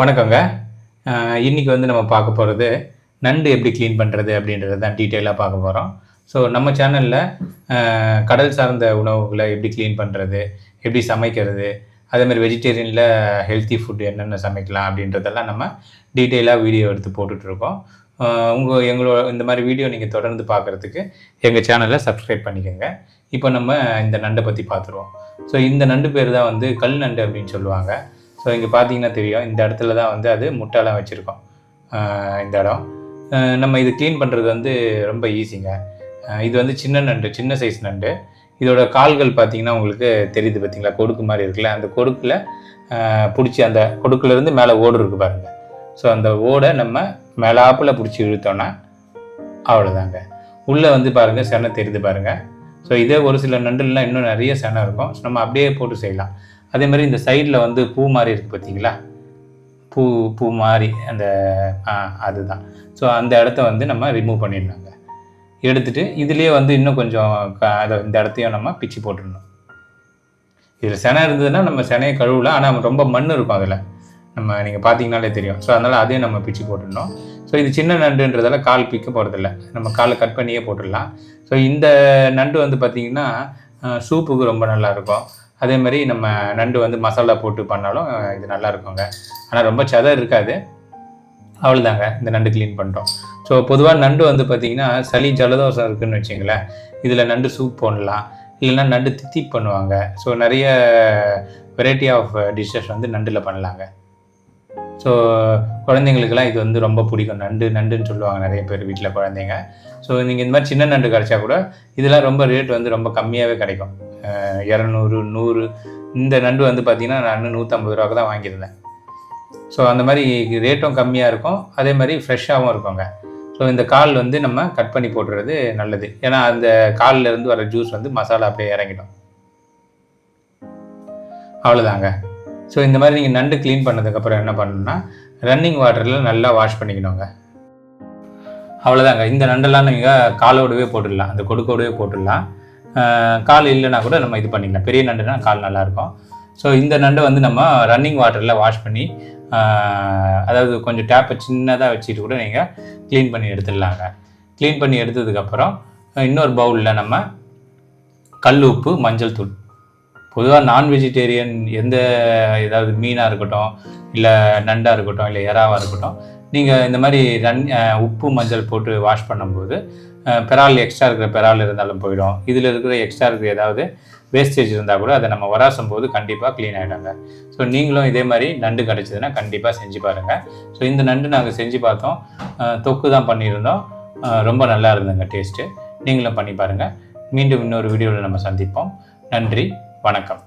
வணக்கங்க. இன்றைக்கி வந்து நம்ம பார்க்க போகிறது நண்டு எப்படி க்ளீன் பண்ணுறது அப்படின்றது தான் டீட்டெயிலாக பார்க்க போகிறோம் ஸோ நம்ம சேனலில் கடல் சார்ந்த உணவுகளை எப்படி க்ளீன் பண்ணுறது எப்படி சமைக்கிறது அதேமாதிரி வெஜிடேரியனில் ஹெல்த்தி ஃபுட் என்னென்ன சமைக்கலாம் அப்படின்றதெல்லாம் நம்ம டீட்டெயிலாக வீடியோ எடுத்து போட்டுட்ருக்கோம் உங்கள் எங்களோட இந்த மாதிரி வீடியோ நீங்கள் தொடர்ந்து பார்க்குறதுக்கு எங்கள் சேனலை சப்ஸ்கிரைப் பண்ணிக்கோங்க. இப்போ நம்ம இந்த நண்டை பற்றி பார்த்துருவோம். ஸோ இந்த நண்டு பேர் தான் வந்து கல் நண்டு அப்படின்னு சொல்லுவாங்க. ஸோ இங்கே பார்த்தீங்கன்னா தெரியும். இந்த இடத்துல தான் வந்து அது முட்டைலாம் வச்சுருக்கோம். இந்த இடம். நம்ம இது க்ளீன் பண்ணுறது வந்து ரொம்ப ஈஸிங்க இது வந்து சின்ன நண்டு சின்ன சைஸ் நண்டு. இதோட கால்கள் பார்த்தீங்கன்னா உங்களுக்கு தெரியுது பார்த்தீங்களா கொடுக்கு மாதிரி இருக்குல்ல? அந்த கொடுக்கில் பிடிச்சி அந்த கொடுக்குலேருந்து மேலே ஓடு இருக்கு பாருங்கள் ஸோ அந்த ஓடை நம்ம மேலாப்பில் பிடிச்சி இழுத்தோன்னா அவ்வளோதாங்க உள்ளே வந்து பாருங்கள் செனை தெரியுது பாருங்கள் ஸோ இதே ஒரு சில நண்டுலாம் இன்னும் நிறைய செனை இருக்கும். ஸோ நம்ம அப்படியே போட்டு செய்யலாம். அதே மாதிரி இந்த சைடில் வந்து பூ மாதிரி இருக்குது பார்த்தீங்களா பூ பூ மாதிரி அந்த ஆ அதுதான். ஸோ அந்த இடத்த வந்து நம்ம ரிமூவ் பண்ணிடலாங்க. எடுத்துட்டு இதுலேயே வந்து இன்னும் கொஞ்சம் க- அதை இந்த இடத்தையும் நம்ம பிச்சு போட்டுடணும். இதில் செனை இருந்ததுன்னா நம்ம செனையை கழுவலாம். ஆனால் ரொம்ப மண் இருக்கும் அதில். நம்ம நீங்கள் பார்த்தீங்கனாலே தெரியும். ஸோ அதனால் அதையும் நம்ம பிச்சு போட்டுடணும். ஸோ இது சின்ன நண்டுன்றதால கால் பிக்க போகிறதில்ல நம்ம காலை கட் பண்ணியே போட்டுடலாம். ஸோ இந்த நண்டு வந்து பார்த்திங்கன்னா சூப்புக்கு ரொம்ப நல்லா இருக்கும். அதே மாதிரி நம்ம நண்டு வந்து மசாலா போட்டு பண்ணாலும் இது நல்லா இருக்குங்க. ஆனால் ரொம்ப சதை இருக்காது. அவ்வளோதாங்க இந்த நண்டு க்ளீன் பண்ணுறோம் ஸோ பொதுவாக நண்டு வந்து பார்த்திங்கன்னா சளி ஜலதோஷம் இருக்குன்னு வச்சிங்களேன் இதில் நண்டு சூப் போடலாம். இல்லைன்னா நண்டு தித்தி பண்ணுவாங்க. ஸோ நிறைய வெரைட்டி ஆஃப் டிஷ்ஷஸ் வந்து நண்டில் பண்ணலாங்க. ஸோ குழந்தைங்களுக்குலாம் இது வந்து ரொம்ப பிடிக்கும். நண்டு நண்டுன்னு சொல்லுவாங்க நிறைய பேர் வீட்டில் குழந்தைங்க. ஸோ நீங்கள் இந்த மாதிரி சின்ன நண்டு கிடைச்சா கூட இதெல்லாம் ரொம்ப ரேட் வந்து ரொம்ப கம்மியாகவே கிடைக்கும். இரநூறு நூறு. இந்த நண்டு வந்து பார்த்தீங்கன்னா நான் நூற்றம்பது ரூபாய்க்கு தான் வாங்கியிருந்தேன். ஸோ அந்த மாதிரி ரேட்டும் கம்மியாக இருக்கும். அதே மாதிரி ஃப்ரெஷ்ஷாகவும் இருக்குங்க. ஸோ இந்த கால் வந்து நம்ம கட் பண்ணி போட்டுறது நல்லது. ஏன்னா அந்த காலில் இருந்து வர ஜூஸ் வந்து மசாலா அப்படியே இறங்கிடும். அவ்வளோதாங்க ஸோ இந்த மாதிரி நீங்கள் நண்டு க்ளீன் பண்ணதுக்கப்புறம் என்ன பண்ணணும்னா ரன்னிங் வாட்டரில் நல்லா வாஷ் பண்ணிக்கணுங்க. அவ்வளோதாங்க இந்த நண்டெல்லாம் நீங்கள் காலோடவே போட்டுடலாம். அந்த கொடுக்கோடவே போட்டுடலாம். கால் இல்லைன்னா கூட நம்ம இது பண்ணிக்கலாம். பெரிய நண்டுனா கால் நல்லாயிருக்கும். ஸோ இந்த நண்டை வந்து நம்ம ரன்னிங் வாட்டரில் வாஷ் பண்ணி அதாவது கொஞ்சம் டேப்பை சின்னதாக வச்சுட்டு கூட நீங்கள் க்ளீன் பண்ணி எடுத்துடலாங்க. க்ளீன் பண்ணி எடுத்ததுக்கப்புறம் இன்னொரு பவுலில் நம்ம கல் உப்பு மஞ்சள் தூள். பொதுவாக நான் வெஜிடேரியன் எந்த ஏதாவது மீனாக இருக்கட்டும் இல்லை நண்டாக இருக்கட்டும் இல்லை எறாவாக இருக்கட்டும் நீங்கள் இந்த மாதிரி ரன் உப்பு மஞ்சள் போட்டு வாஷ் பண்ணும்போது பெரால் எக்ஸ்ட்ரா இருக்கிற பெரால் இருந்தாலும் போயிடும். இதில் இருக்கிற எக்ஸ்ட்ரா இருக்கிற ஏதாவது வேஸ்டேஜ் இருந்தால் கூட அதை நம்ம வராசும் போது கண்டிப்பாக க்ளீன் ஆகிடுங்க ஸோ நீங்களும் இதே மாதிரி நண்டு கிடச்சிதுன்னா கண்டிப்பாக செஞ்சு பாருங்கள் ஸோ இந்த நண்டு நாங்கள் செஞ்சு பார்த்தோம். தொக்கு தான் பண்ணியிருந்தோம். ரொம்ப நல்லா இருந்ததுங்க டேஸ்ட்டு நீங்களும் பண்ணி பாருங்கள் மீண்டும் இன்னொரு வீடியோவில் நம்ம சந்திப்போம். நன்றி வணக்கம்.